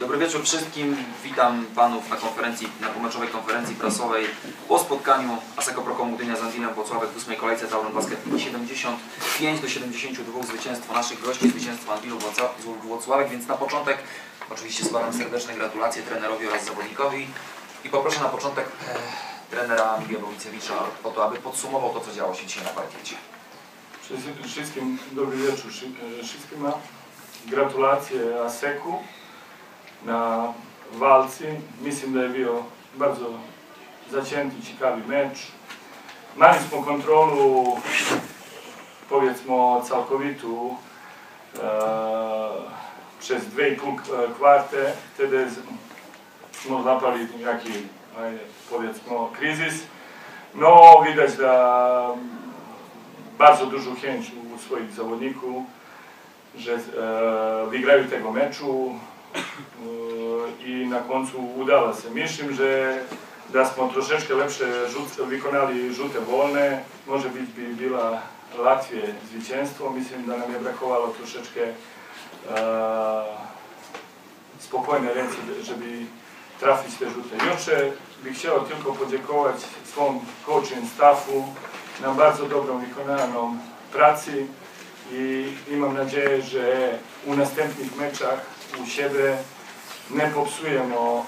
Dobry wieczór wszystkim. Witam Panów na konferencji, na pomeczowej konferencji prasowej po spotkaniu Aseko Prokomu Gdynia z Andinem Włocławek w ósmej kolejce Tauron Basket 75 do 72 zwycięstwo naszych gości, zwycięstwo Włoca- Włocławek, więc na początek oczywiście składam serdeczne gratulacje trenerowi oraz zawodnikowi i poproszę na początek e, trenera Miguel Bowicewicza o to, aby podsumował to, co działo się dzisiaj na parkiecie. Wszystkim dobry wieczór e, wszystkim. Gratulacje Aseku na walce. Mislim da je bardzo zacięty, ciekawy mecz. Mali smo kontrolu, powiedzmy, całkowitu e, przez dwie i pół k- kwarte. Wtedy smo zapali jaki, powiedzmy, kryzys. No, widać da bardzo dużą chęć u swoich zawodników, że e, wygrają tego meczu na końcu udało się. Myślę, że da smo troszeczkę lepsze rzut, wykonali rzuty wolne, może być by była łatwiej zwycięstwo. Myślę, da nam je brakowało troszeczkę e, spokojne ręce, żeby trafić te rzuty. Jeszcze bym chciał tylko podziękować swą coaching staffu na bardzo dobrą wykonaną pracy i, i mam nadzieję, że u następnych meczach u siebie nie popsujemy e,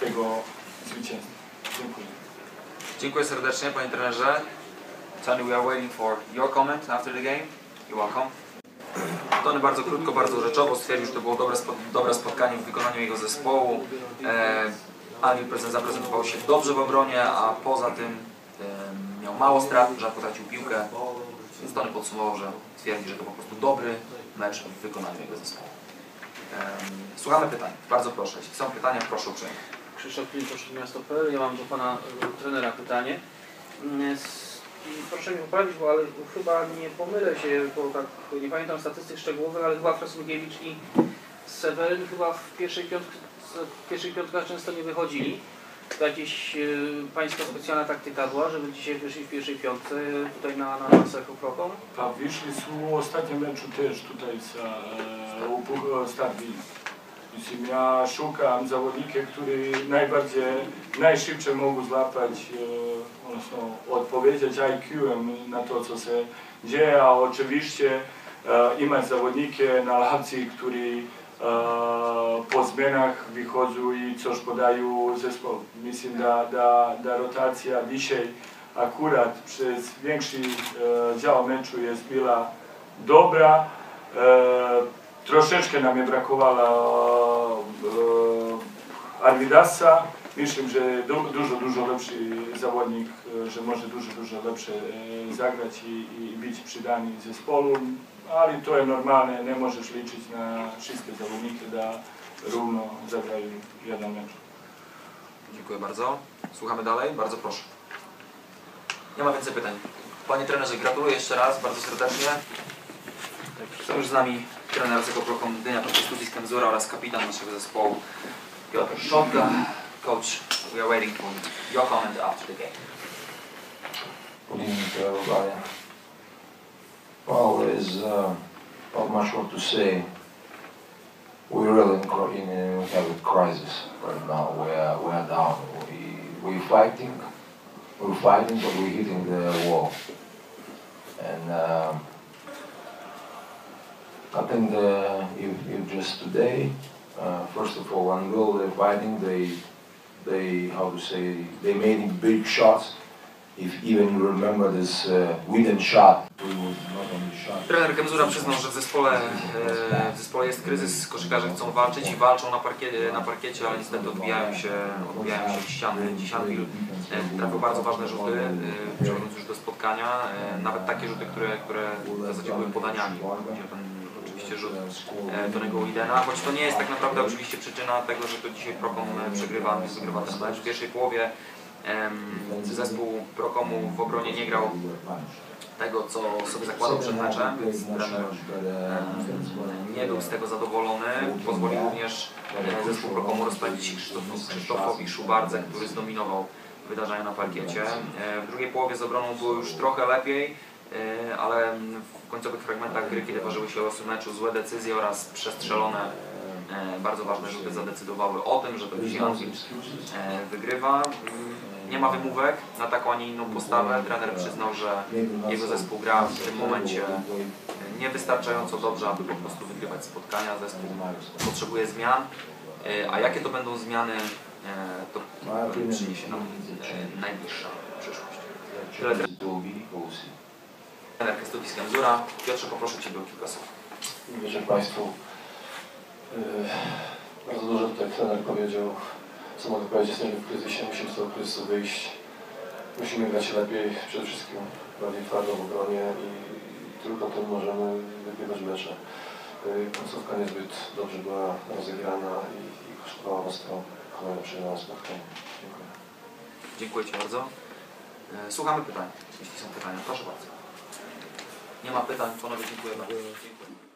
tego zwycięstwa. Dziękuję. Dziękuję serdecznie Panie trenerze. Tony, we are waiting for your comment after the game. You're welcome. Tony bardzo krótko, bardzo rzeczowo stwierdził, że to było dobre, spo, dobre spotkanie w wykonaniu jego zespołu. E, Anil prezent zaprezentował się dobrze w obronie, a poza tym e, miał mało strat, rzadko tracił piłkę. Więc Tony podsumował, że twierdzi, że to po prostu dobry mecz w wykonaniu jego zespołu. Słuchamy pytań. Bardzo proszę. Jeśli są pytania, proszę uprzejmie. Krzysztof Miasto.pl. Ja mam do Pana e, trenera pytanie. Mm, i Proszę mnie poprawić, bo ale chyba nie pomylę się, bo tak nie pamiętam statystyk szczegółowych, ale chyba Krasnolugiewicz i Seweryn chyba w pierwszej, piątk, w pierwszej piątkach często nie wychodzili. To jakaś e, Pańska specjalna taktyka była, żeby dzisiaj wyszli w pierwszej piątce e, tutaj na, na, na Serchu Prokom? Pa wyszli u ostatnim meczu też tutaj sa, e, u Wien. Mislim, ja szukam zawodnika, który najbardziej, najszybciej mogą złapać, e, odpowiedzieć IQ-em na to, co się dzieje, a oczywiście e, imać zawodniki na ławce, którzy e, po zmianach wychodzą i coś podają zespoł. Myślę, da, da, da rotacja dzisiaj akurat przez większy e, dział meczu jest była dobra. E, troszeczkę nam je brakowało e, Arvidasa. Myślę, że du, dużo, dużo lepszy zawodnik, e, że może dużo, dużo lepsze e, zagrać i, i być przydany zespołu, ale to jest normalne, nie możesz liczyć na wszystkie zawodniki, da równo zagrają jeden mecz. Dziękuję bardzo. Słuchamy dalej. Bardzo proszę. Nie ma więcej pytań. Panie trenerze, gratuluję jeszcze raz bardzo serdecznie. Są już z nami trener oraz kapitan naszego zespołu Piotr Szotka. Coach, we are waiting for your comment after the game. Good evening to everybody. Well, there's uh, not much more to say. We're really in, we have a crisis right now. We're, we're down. We, we're fighting, we're fighting, but we're hitting the wall. And um, Think the, if, if just today, uh, first of all, they're fighting, they, they, how to say, they made big shots. If even you remember this uh, Whedon shot, was not only shot. Trener Kędzura przyznał, że w zespole, e, w zespole jest kryzys, koszykarze chcą walczyć i walczą na, parkie, na parkiecie, ale niestety odbijają się, odbijają się ściany. Dziś Anvil e, trafił bardzo ważne rzuty, e, przechodząc już do spotkania, e, nawet takie rzuty, które, które w zasadzie były podaniami. Ten oczywiście rzut e, Tonego Widena, choć to nie jest tak naprawdę oczywiście przyczyna tego, że to dzisiaj Prokom e, przegrywa, wygrywa ten mecz. W pierwszej połowie zespół Prokomu w obronie nie grał tego, co sobie zakładał przed meczem, więc trener nie był z tego zadowolony. Pozwolił również e, zespół Prokomu rozpędzić Krzysztofowi, Szubardze, który zdominował wydarzenia na parkiecie. E, W drugiej połowie z obroną było już trochę lepiej, e, ale w końcowych fragmentach gry, kiedy ważyły się losy meczu, złe decyzje oraz przestrzelone E, Bardzo ważne rzuty zadecydowały o tym, że to dzisiaj e, wygrywa. Mm, Nie ma wymówek na taką, a nie inną postawę. Trener przyznał, że jego zespół gra w tym momencie e, niewystarczająco dobrze, aby po prostu wygrywać spotkania. Zespół potrzebuje zmian. E, A jakie to będą zmiany, e, to przyniesie nam e, najbliższa przyszłość. Tyle trener Kęstutis Kędzura. Piotrze, poproszę Ciebie o kilka słów. Wiecie Państwo, yy, bardzo dużo tutaj trener powiedział, co mogę powiedzieć, jesteśmy w kryzysie, musimy z tego kryzysu wyjść. Musimy grać lepiej, przede wszystkim bardziej twardo w obronie i tylko tym możemy wygrywać mecze. Yy, Końcówka niezbyt dobrze była rozegrana i, i kosztowała nas to kolejne przyjemne spotkanie. Dziękuję. Dziękuję Ci bardzo. E, Słuchamy pytań, jeśli są pytania. Proszę bardzo. Nie ma pytań, panowie dziękuję bardzo. Dziękuję.